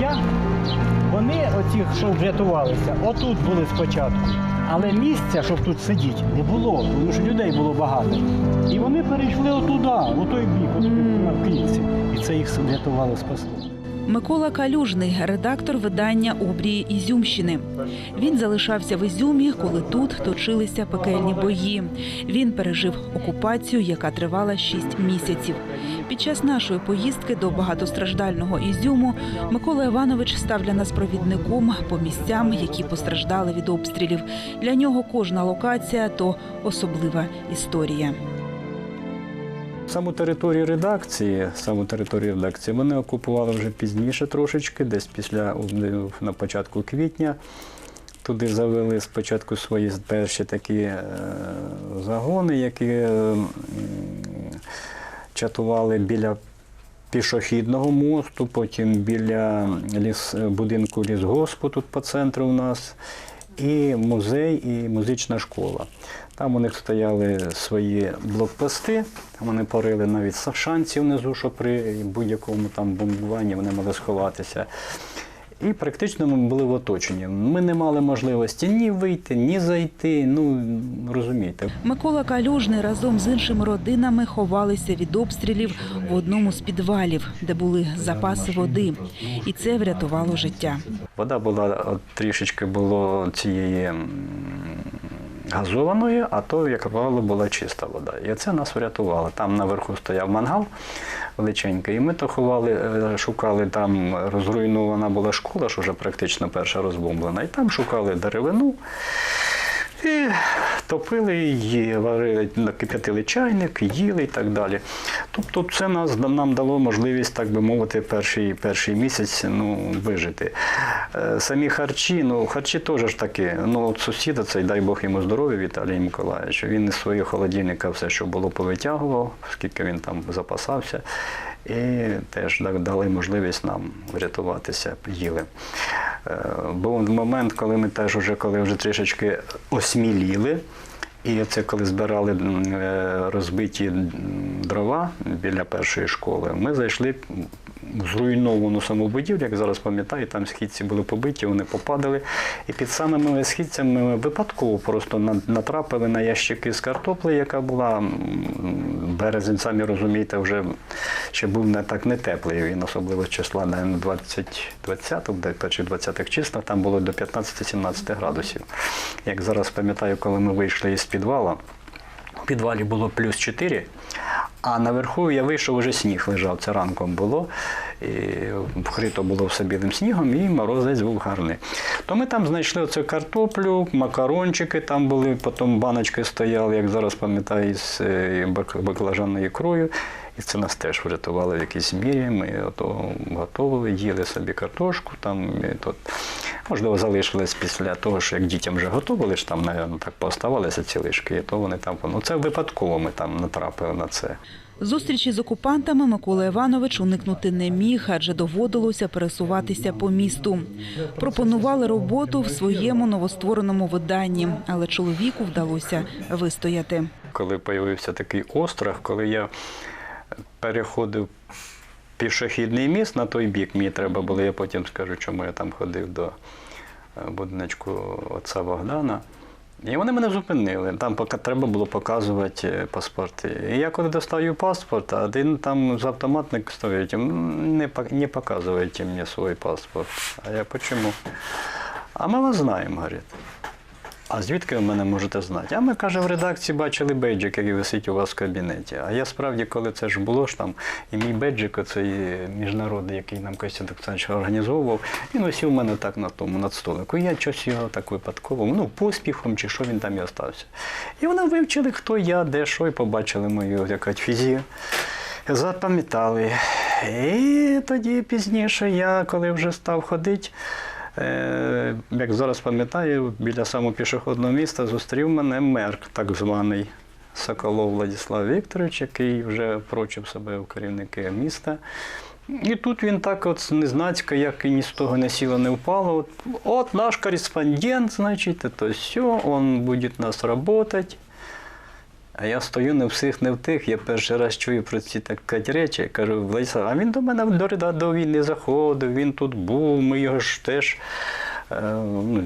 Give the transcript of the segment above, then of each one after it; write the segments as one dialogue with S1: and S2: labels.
S1: життя, вони, оці, що врятувалися, отут були спочатку. Але місця, щоб тут сидіти, не було, тому що людей було багато. І вони перейшли отуда, у той бік, от, на клітці. І це їх врятувало, спасло.
S2: Микола Калюжний, редактор видання Обрії Ізюмщини. Він залишався в Ізюмі, коли тут точилися пекельні бої. Він пережив окупацію, яка тривала шість місяців. Під час нашої поїздки до багатостраждального Ізюму Микола Іванович став для нас провідником по місцям, які постраждали від обстрілів. Для нього кожна локація то особлива історія.
S3: Саму територію редакції, саму територію редакції вони окупували вже пізніше трошечки, десь після на початку квітня. Туди завели спочатку свої перші такі е, загони, які е, чатували біля пішохідного мосту, потім біля ліс, будинку лісгоспу тут по центру у нас, і музей, і музична школа. Там у них стояли свої блокпости, вони порили навіть савшанці внизу, що при будь-якому там бомбуванні вони могли сховатися. І практично ми були в оточенні. Ми не мали можливості ні вийти, ні зайти. Ну розумієте.
S2: Микола Калюжний разом з іншими родинами ховалися від обстрілів в одному з підвалів, де були запаси води, і це врятувало життя.
S3: Вода була трішечки було цієї м, газованої, а то, як правило, була чиста вода. І це нас врятувало. Там наверху стояв мангал величенький, і ми то ховали, е, шукали там розруйнована була школа, що вже практично перша розбомблена, і там шукали деревину. І топили її, варили, кип'ятили чайник, їли і так далі. Тобто це нас, нам дало можливість, так би мовити, перший, перший місяць ну, вижити. Е, Самі харчі, ну харчі теж ж таки. Ну, от сусіда, цей, дай Бог йому здоров'я, Віталій Миколаївич, він із свого холодильника все, що було, повитягував, скільки він там запасався. І теж дали можливість нам врятуватися, їли. Е, Був момент, коли ми теж уже, коли вже трішечки осміліли. І це коли збирали е, розбиті дрова біля першої школи, ми зайшли в зруйновану саму будівлю, як зараз пам'ятаю, там східці були побиті, вони попадали. І під самими східцями ми випадково просто натрапили на ящики з картопли, яка була березень, самі розумієте, вже ще був не так не теплий. Він особливо числа на 20, 20 де- чи 20-х числах, там було до 15-17 градусів. Як зараз пам'ятаю, коли ми вийшли із підвала, у підвалі було плюс 4, а наверху я вийшов, вже сніг лежав, це ранком було. І вкрито було все білим снігом, і морозець був гарний. То ми там знайшли оцю картоплю, макарончики, там були, потім баночки стояли, як зараз пам'ятаю, з е, бак- баклажанною ікрою. І це нас теж врятувало в якійсь мірі. Ми готували, їли собі картошку. Там, і тут, можливо, залишились після того, що як дітям вже готували, ж там, напевно, так пооставалися ці лишки, і то вони там. Ну, це випадково ми там натрапили на це.
S2: Зустрічі з окупантами Микола Іванович уникнути не міг, адже доводилося пересуватися по місту. Пропонували роботу в своєму новоствореному виданні, але чоловіку вдалося вистояти.
S3: коли з'явився такий острах, коли я переходив пішохідний міст на той бік, мені треба було, я потім скажу, чому я там ходив до е, будиночку отця Богдана. І вони мене зупинили. Там треба було показувати е, паспорти. І я коли достаю паспорт, один там з автоматник стоїть, не, не показуйте мені свій паспорт. А я почему? А ми вас знаємо, говорить. А звідки ви мене можете знати? А ми, каже, в редакції бачили бейджик, який висить у вас в кабінеті. А я справді, коли це ж було ж там, і мій бейджик, оцей міжнародний, який нам Костя Олександрович організовував, він висів у мене так на тому над столику. І я щось його так випадково, ну, поспіхом чи що він там і остався. І вони вивчили, хто я, де, що, і побачили мою якась фізію. Запам'ятали. І тоді пізніше я, коли вже став ходити, Як зараз пам'ятаю, біля самого пішохідного міста зустрів мене мер, так званий Соколов Владислав Вікторович, який вже прочив себе в керівники міста. І тут він так от незнацька, як і ні з того не сіло, не впало. От, от наш кореспондент, значить, то все, він буде нас працювати. А я стою не всіх, не в тих. Я перший раз чую про ці такі речі. Кажу, Владислав, а він до мене до, до, до війни заходив, він тут був, ми його ж теж. е, Ну,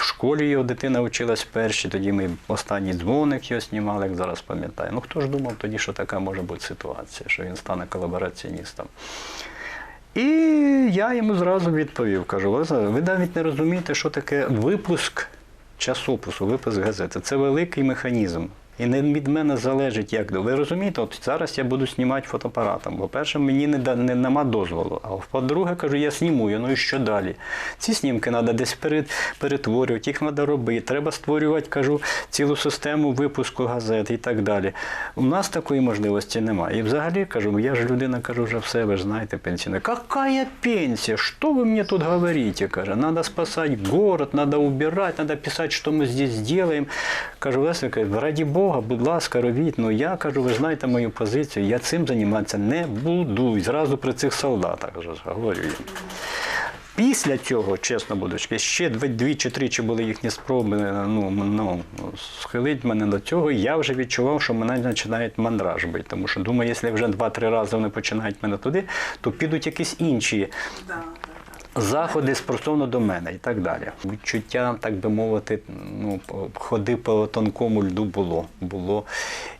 S3: в школі його дитина вчилась перші, тоді ми останній дзвоник його знімали, як зараз пам'ятаю. Ну хто ж думав тоді, що така може бути ситуація, що він стане колабораціоністом. І я йому зразу відповів, кажу, ви навіть не розумієте, що таке випуск часопису, випуск газети. Це великий механізм. І не від мене залежить, як ви розумієте, от зараз я буду знімати фотоапаратом. По-перше, мені не, да- не нема дозволу. А по-друге, кажу, я знімую, ну і що далі? Ці знімки треба десь перетворювати, їх треба робити. Треба створювати, кажу, цілу систему випуску газет і так далі. У нас такої можливості немає. І взагалі кажу, я ж людина кажу вже все, ви ж знаєте, пенсіонер. Какая пенсія? Що ви мені тут говорите? Каже, надо спасати город, надо убирать, надо писати, що ми здесь делаем. Кажу, Леся, каже, раді Бога, будь ласка, робіть. Ну я кажу, ви знаєте мою позицію, я цим займатися не буду. І зразу при цих солдатах говорю їм. Після цього, чесно будучи, ще дві чи тричі були їхні спроби ну, ну, схилити мене до цього, я вже відчував, що мене починають мандраж бити. Тому що думаю, якщо вже два-три рази вони починають мене туди, то підуть якісь інші заходи стосовно до мене і так далі. Відчуття, так би мовити, ну, ходи по тонкому льду було. було.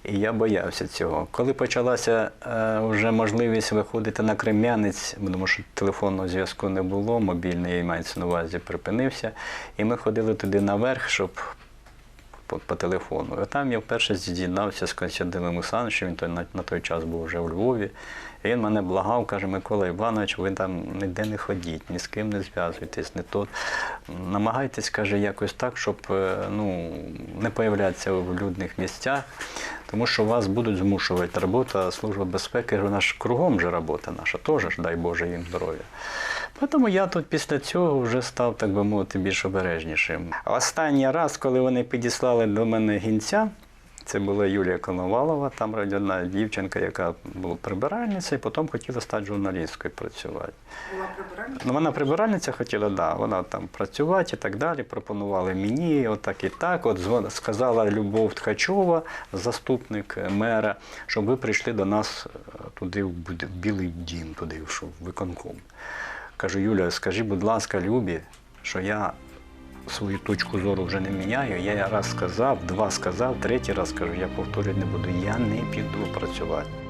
S3: І я боявся цього. Коли почалася е, вже можливість виходити на Крем'янець, тому що телефонного зв'язку не було, мобільний мається на увазі припинився, і ми ходили туди наверх, щоб по, телефону. І там я вперше з'єднався з Константином Олександровичем, він на, на той час був вже у Львові. І він мене благав, каже, Микола Іванович, ви там ніде не ходіть, ні з ким не зв'язуйтесь, не то. Намагайтесь, каже, якось так, щоб е, ну, не появлятися в людних місцях, тому що вас будуть змушувати. Робота Служба безпеки, вона ж кругом же робота наша, теж, дай Боже їм здоров'я. Тому я тут після цього вже став, так би мовити, більш обережнішим. Останній раз, коли вони підіслали до мене гінця, це була Юлія Коновалова, там одна дівчинка, яка була прибиральниця, і потім хотіла стати журналісткою працювати.
S4: Була прибиральниця?
S3: Ну, вона прибиральниця хотіла, да, вона там працювати і так далі. Пропонували мені, отак і так. От сказала Любов Ткачова, заступник мера, щоб ви прийшли до нас е, туди, в Білий дім, туди, в виконком. Кажу, Юля, скажи, будь ласка, Любі, що я свою точку зору вже не міняю. Я раз сказав, два сказав, третій раз кажу, я повторюю не буду. Я не піду працювати.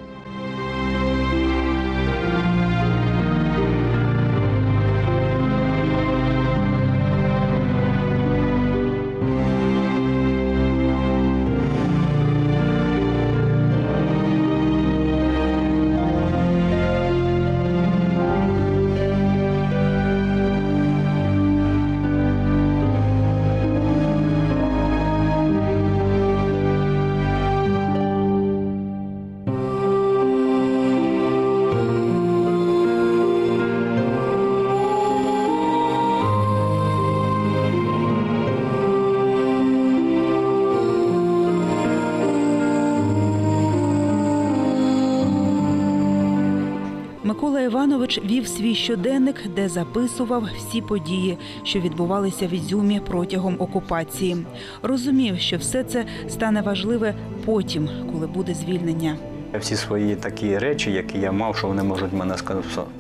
S2: Іванович вів свій щоденник, де записував всі події, що відбувалися в Ізюмі протягом окупації. Розумів, що все це стане важливе потім, коли буде звільнення.
S3: Всі свої такі речі, які я мав, що вони можуть мене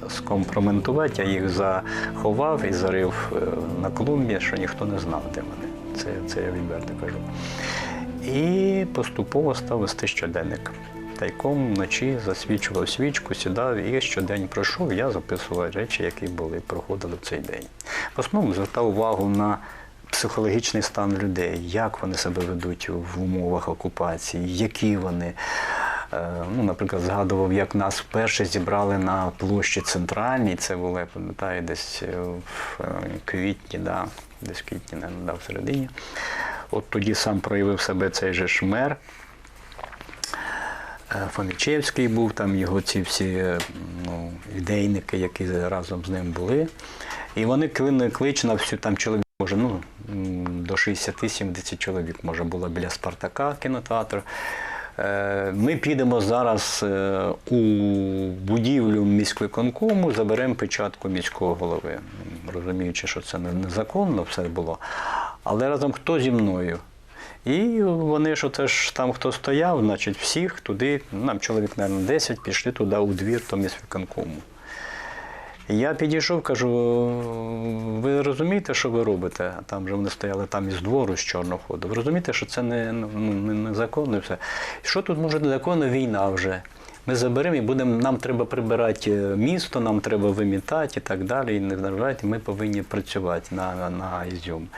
S3: скомпроментувати, я їх заховав і зарив е, на клумбі, що ніхто не знав, де вони. Це, це я відверто кажу. І поступово став вести щоденник. Тайком вночі засвічував свічку, сідав і щодень пройшов, я записував речі, які були, проходили в цей день. В основному звертав увагу на психологічний стан людей, як вони себе ведуть в умовах окупації, які вони. Е, Ну, наприклад, згадував, як нас вперше зібрали на площі центральній. Це було, я пам'ятаю, десь е, в е, квітні, да, десь в квітні, не да, в середині. От тоді сам проявив себе цей же ж мер. Е, Фомічевський був, там його ці всі е, ну, ідейники, які разом з ним були. І вони клич на всю там чоловік, може, ну, до 60-70 чоловік, може, було біля Спартака кінотеатр. Е, Ми підемо зараз е, у будівлю міськвиконкому, заберемо печатку міського голови, розуміючи, що це незаконно все було. Але разом хто зі мною? І вони ж оце ж там, хто стояв, значить, всіх туди, нам чоловік, мабуть, 10, пішли туди у двір то міськвиконкому. Я підійшов, кажу, ви розумієте, що ви робите? Там же вони стояли там із двору з чорного ходу. Ви розумієте, що це не, ну, не, незаконно все. Що тут може незаконно? Війна вже. Ми заберемо і будемо, нам треба прибирати е, місто, нам треба вимітати і так далі. І не ми повинні працювати на, на, на Ізюм.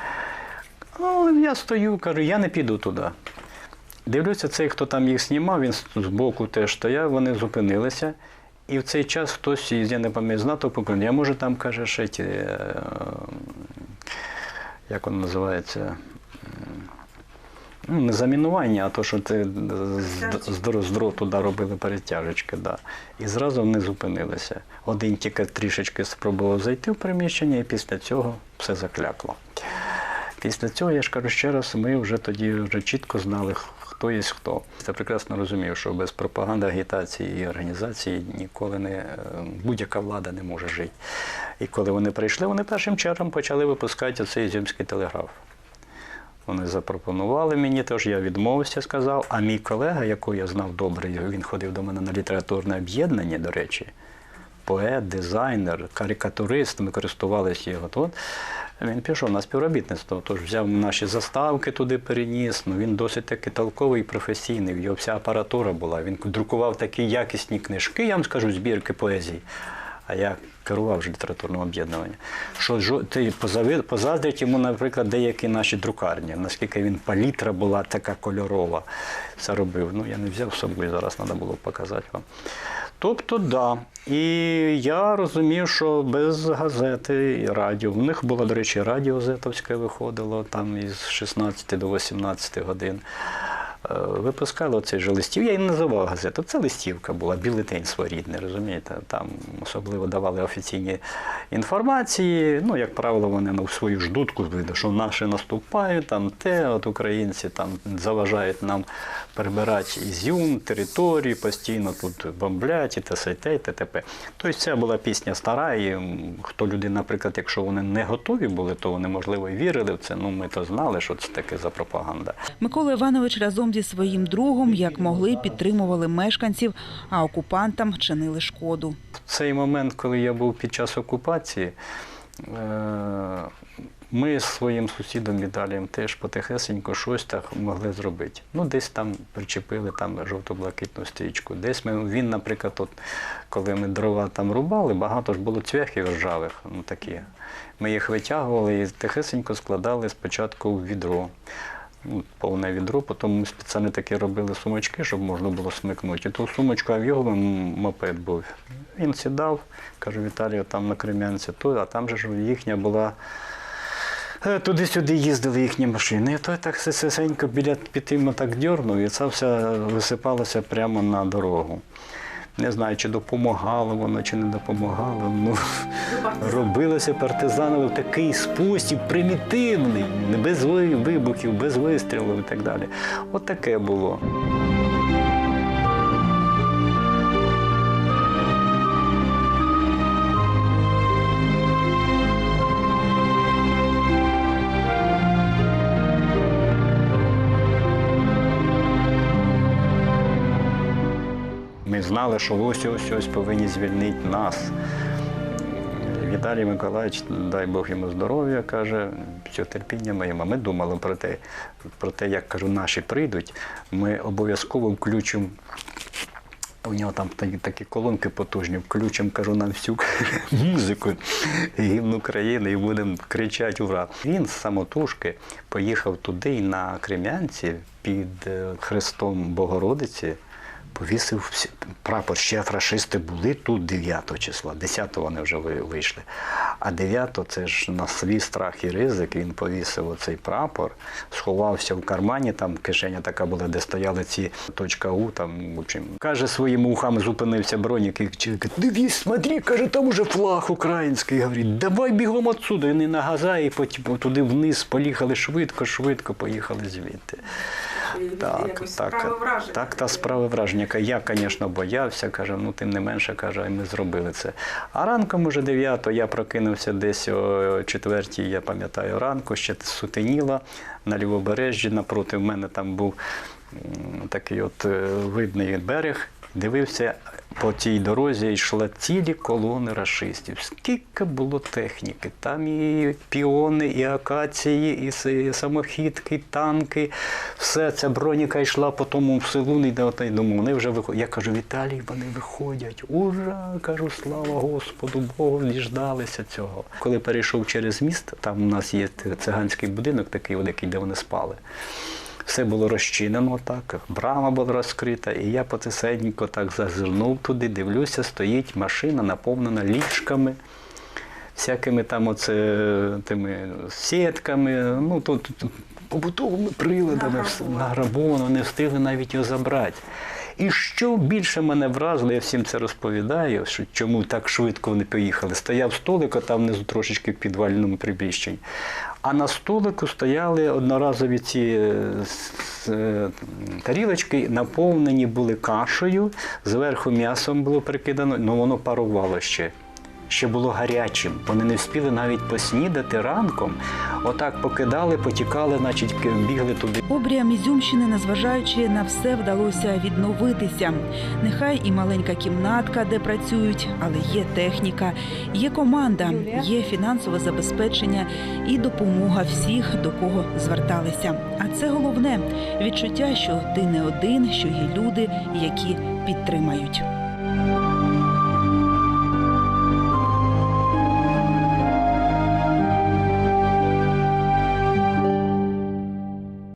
S3: Ну, я стою, кажу, я не піду туди. Дивлюся, цей, хто там їх знімав, він з боку теж стояв, вони зупинилися. І в цей час хтось, я не пам'ятаю, з НАТО. Я може там каже, ще ті, е, як воно називається? Ну, не замінування, а то, що ти з, дроту- туди робили перетяжечки. Да. І зразу вони зупинилися. Один тільки трішечки спробував зайти в приміщення, і після цього все заклякло. Після цього, я ж кажу ще раз, ми вже тоді вже чітко знали, хто є хто. Я прекрасно розумів, що без пропаганди, агітації і організації ніколи не е, будь-яка влада не може жити. І коли вони прийшли, вони першим чергом почали випускати оцей зімський телеграф. Вони запропонували мені, тож я відмовився, сказав. А мій колега, якого я знав добре, він ходив до мене на літературне об'єднання, до речі, поет, дизайнер, карикатурист, ми користувалися його тут. Він пішов на співробітництво, тож взяв наші заставки туди переніс. Ну, він досить таки толковий професійний. Його вся апаратура була. Він друкував такі якісні книжки, я вам скажу, збірки поезії. А я керував ж літературним об'єднанням. Що ти позаздрить йому, наприклад, деякі наші друкарні, наскільки він палітра була така кольорова. Це робив. Ну, я не взяв з собою, зараз треба було показати вам. Тобто, да. І я розумів, що без газети і радіо. В них було, до речі, радіо Зетовське виходило там із 16 до 18 годин. Е, Випускали оцей же листів. Я її називав газету. Це листівка була, бюлетень своєрідний, розумієте? Там особливо давали офіційні інформації. Ну, як правило, вони ну, в свою ж дудку що наші наступають, там те, от українці там заважають нам прибирати ізюм, території, постійно тут бомблять, і те, те, і т.т.п. Тобто це була пісня стара, і хто люди, наприклад, якщо вони не готові були, то вони, можливо, і вірили в це. Ну, ми то знали, що це таке за пропаганда.
S2: Микола Іванович разом зі своїм другом, як могли, підтримували мешканців, а окупантам чинили шкоду.
S3: В цей момент, коли я був під час окупації, е, ми з своїм сусідом Віталієм теж потихесенько щось так могли зробити. Ну, десь там причепили там жовто-блакитну стрічку. Десь ми, він, наприклад, от, коли ми дрова там рубали, багато ж було цвяхів ржавих, ну такі. Ми їх витягували і тихесенько складали спочатку в відро. Ну, повне відро, потім ми спеціально такі робили сумочки, щоб можна було смикнути. І ту сумочку, а в його мопед був. Він сідав, каже, Віталію, там на Крем'янці, а там же ж їхня була. е, Туди-сюди їздили їхні машини. І той так сесенько біля п'яти так дьорнув, і це все висипалося прямо на дорогу. Не знаю, чи допомагало воно, чи не допомагало. Ну, робилося партизаново в такий спосіб примітивний, без вибухів, без вистрілів і так далі. От таке було. Ми знали, що ось ось ось повинні звільнити нас. Віталій Миколаївич, дай Бог йому здоров'я, каже, все терпіння моєму. Ми думали про те, про те, як кажу, наші прийдуть. Ми обов'язково включимо. У нього там такі, колонки потужні, включимо, кажу, нам всю музику гімн України і будемо кричати ура. Він з самотужки поїхав туди на Крем'янці під е, Хрестом Богородиці повісив прапор. Ще фашисти були тут 9 числа, 10 вони вже вийшли. А 9 це ж на свій страх і ризик. Він повісив оцей прапор, сховався в кармані, там кишеня така була, де стояли ці точка У. Там, в общем. Каже, своїми ухами зупинився бронік і каже, дивись, смотри, каже, там уже флаг український. Говорить, давай бігом отсюди. Вони на газа і потім туди вниз поїхали швидко, швидко поїхали звідти. Так, так,
S4: справи враження.
S3: так, та справа враження. Я, звісно, боявся, каже, ну тим не менше, каже, ми зробили це. А ранком уже 9 я прокинувся десь о 4 я пам'ятаю, ранку, ще сутеніла на лівобережжі. Напроти в мене там був такий от е, видний берег. Дивився по тій дорозі, йшли цілі колони рашистів. Скільки було техніки? Там і піони, і акації, і самохідки, і танки. Все ця броніка йшла по тому в селу, не йде от я думаю, вони вже виходять. Я кажу, Віталій, вони виходять. Ура! кажу, слава Господу Богу, діждалися цього. Коли перейшов через міст, там у нас є циганський будинок, такий, який, де вони спали. Все було розчинено так, брама була розкрита, і я потисенько так зазирнув туди, дивлюся, стоїть машина, наповнена ліжками, всякими там оце, тими сітками, ну тут, побутовими приладами, награбовано, не встигли навіть його забрати. І що більше мене вразило, я всім це розповідаю, що чому так швидко вони поїхали. Стояв столик, а там внизу трошечки в підвальному приміщенні. А на столику стояли одноразові ці е, е, тарілочки, наповнені були кашею, зверху м'ясом було прикидано, але воно парувало ще. Ще було гарячим. Вони не встигли навіть поснідати ранком. Отак покидали, потікали, значить бігли туди.
S2: Обріям Ізюмщини, незважаючи на все, вдалося відновитися. Нехай і маленька кімнатка, де працюють, але є техніка, є команда, є фінансове забезпечення і допомога всіх, до кого зверталися. А це головне відчуття, що ти не один, що є люди, які підтримають.